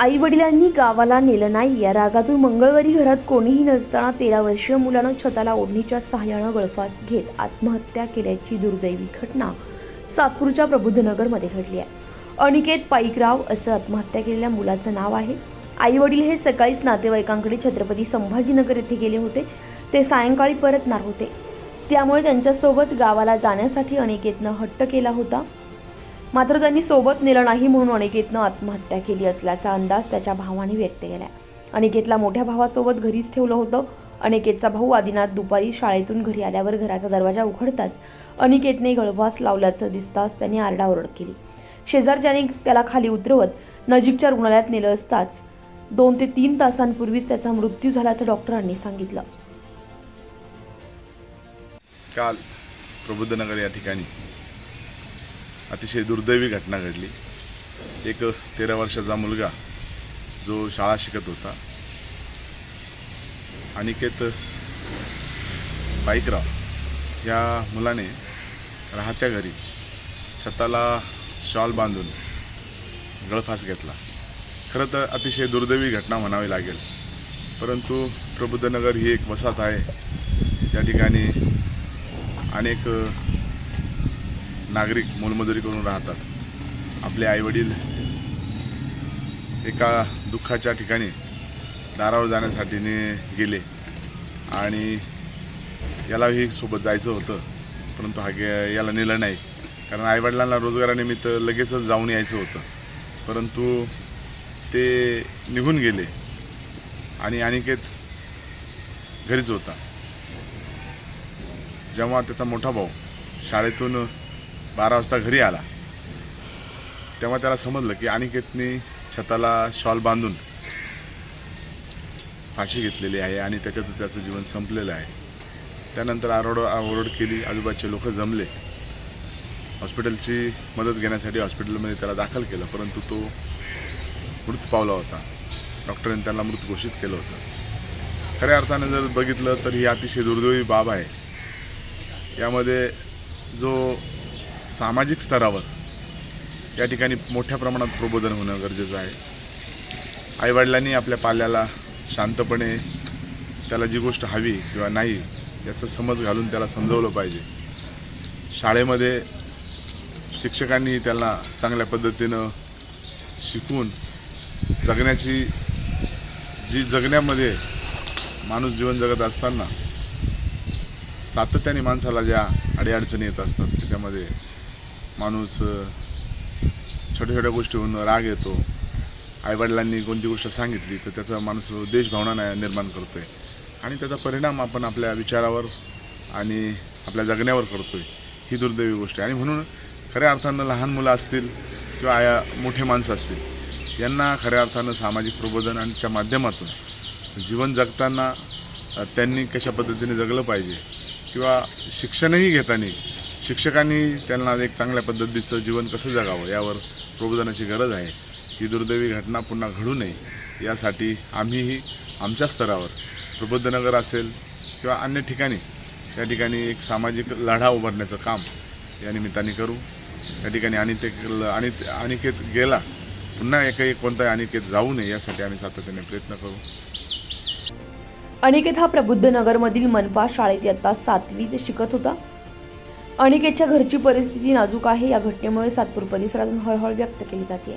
आई वडिलांनी गावाला नेलं नाही. या रागातून मंगळवारी घरात कोणीही नसताना तेरा वर्षीय मुलानं छताला ओढणीच्या सहाय्यानं गळफास घेत आत्महत्या केल्याची दुर्दैवी घटना सातपूरच्या प्रबुद्धनगरमध्ये घडली आहे. अनिकेत पाईकराव असं आत्महत्या केलेल्या मुलाचं नाव आहे. आई वडील हे सकाळीच नातेवाईकांकडे छत्रपती संभाजीनगर येथे गेले होते. ते सायंकाळी परतणार होते. त्यामुळे त्यांच्यासोबत गावाला जाण्यासाठी अनिकेतनं हट्ट केला होता. मात्र त्यांनी सोबत नेलं नाही म्हणून अनिकेतनं आत्महत्या केली असल्याचा अंदाज त्याच्या भावाने व्यक्त केला अनिकेतला मोठ्या भावासोबत घरीच ठेवलं होतं. अनिकेतचा भाऊ आदिनाथ दुपारी शाळेतून घरी आल्यावर घराचा दरवाजा उघडताच अनिकेतने गळवास लावल्याचं दिसताच त्याने आरडाओरड केली. शेजारच्याने त्याला खाली उतरवत नजीकच्या रुग्णालयात नेलं असताच दोन ते तीन तासांपूर्वीच त्याचा मृत्यू झाल्याचं डॉक्टरांनी सांगितलं. काल प्रबुद्धनगर या ठिकाणी अतिशय दुर्दैवी घटना घडली. एक तेरा वर्षाचा मुलगा जो शाळा शिकत होता. अनिकेत बाईकराव या मुलाने राहत्या घरी छताला शॉल बांधून गळफास घेतला. खरं तर अतिशय दुर्दैवी घटना म्हणावी लागेल. परंतु प्रबुद्धनगर ही एक वसाहत आहे. या ठिकाणी अनेक नागरिक मोलमजुरी करून राहतात. आपले आईवडील एका दुःखाच्या ठिकाणी दारावर जाण्यासाठी गेले आणि यालाही सोबत जायचं होतं परंतु हा गे याला नेलं नाही. कारण आईवडिलांना रोजगारानिमित्त लगेचच जाऊन यायचं होतं. परंतु ते निघून गेले आणि अनिकेत घरीच होता. जेव्हा त्याचा मोठा भाऊ शाळेतून बारा वाजता घरी आला. तेव्हा त्याला समजलं की अनिकेतने छताला शॉल बांधून फाशी घेतलेली आहे आणि त्याच्यातून त्याचं जीवन संपलेलं आहे. त्यानंतर आरोड आरोड केली आजूबाजूचे लोक जमले. हॉस्पिटलची मदत घेण्यासाठी हॉस्पिटलमध्ये त्याला दाखल केलं परंतु तो मृत पावला होता. डॉक्टरांनी त्याला मृत घोषित केलं होतं. खऱ्या अर्थानं जर बघितलं तर ही अतिशय दुर्दैवी बाब आहे. यामध्ये जो सामाजिक स्तरावर या ठिकाणी मोठ्या प्रमाणात प्रबोधन होणं गरजेचं आहे. आईवडिलांनी आपल्या पाल्याला शांतपणे त्याला जी गोष्ट हवी किंवा नाही याचं समज घालून त्याला समजवलं पाहिजे. शाळेमध्ये शिक्षकांनी त्याला चांगल्या पद्धतीनं शिकवून जगण्याची जी जगण्यामध्ये माणूस जीवन जगत असताना सातत्याने माणसाला ज्या अडीअडचणी येत असतात त्याच्यामध्ये माणूस छोट्या छोट्या गोष्टीहून राग येतो. आईवडिलांनी कोणती गोष्ट सांगितली तर त्याचा माणूस देशभावना निर्माण करतो आहे आणि त्याचा परिणाम आपण आपल्या विचारावर आणि आपल्या जगण्यावर करतो आहे ही दुर्दैवी गोष्ट आहे. आणि म्हणून खऱ्या अर्थानं लहान मुलं असतील किंवा आया मोठे माणसं असतील यांना खऱ्या अर्थानं सामाजिक प्रबोधनाच्या माध्यमातून जीवन जगताना त्यांनी कशा पद्धतीने जगलं पाहिजे किंवा शिक्षणही घेताना शिक्षकांनी त्यांना एक चांगल्या पद्धतीचं जीवन कसं जगावं यावर प्रबोधनाची गरज आहे. ही दुर्दैवी घटना पुन्हा घडू नये यासाठी आम्हीही आमच्या स्तरावर प्रबोधनगर असेल किंवा अन्य ठिकाणी त्या ठिकाणी एक सामाजिक लढा उभारण्याचं काम या निमित्ताने करू. त्या ठिकाणी अनिकेत आणि अनिकेत गेला पुन्हा एकही कोणताही अनिकेत जाऊ नये यासाठी आम्ही सातत्याने प्रयत्न करू. अनिकेत हा प्रबुद्ध नगरमधील मनपा शाळेत इयत्ता सातवीत शिकत होता. अनिकेतच्या घरची परिस्थिती नाजूक आहे. या घटनेमुळे सातपूर परिसरातून हळहळ व्यक्त केली जाते